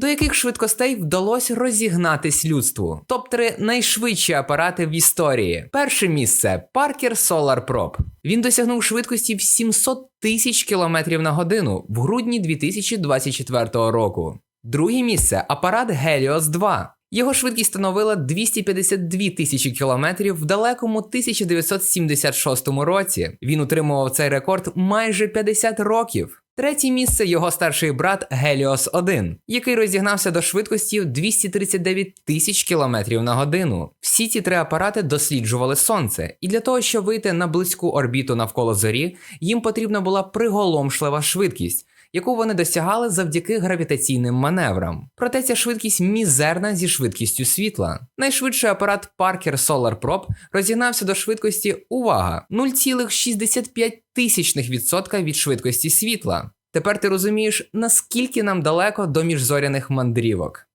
До яких швидкостей вдалося розігнатись людству? Топ-3 найшвидші апарати в історії. Перше місце Parker Solar Probe. Він досягнув швидкості в 700 тисяч кілометрів на годину в грудні 2024 року. Друге місце апарат Helios 2. Його швидкість становила 252 тисячі кілометрів в далекому 1976 році. Він утримував цей рекорд майже 50 років. Третє місце його старший брат Геліос 1, який розігнався до швидкості в 239 тисяч кілометрів на годину. Всі ці три апарати досліджували сонце, і для того, щоб вийти на близьку орбіту навколо зорі, їм потрібна була приголомшлива швидкість. Яку вони досягали завдяки гравітаційним маневрам. Проте ця швидкість мізерна зі швидкістю світла. Найшвидший апарат Parker Solar Probe розігнався до швидкості увага 0,65% від швидкості світла. Тепер ти розумієш, наскільки нам далеко до міжзоряних мандрівок.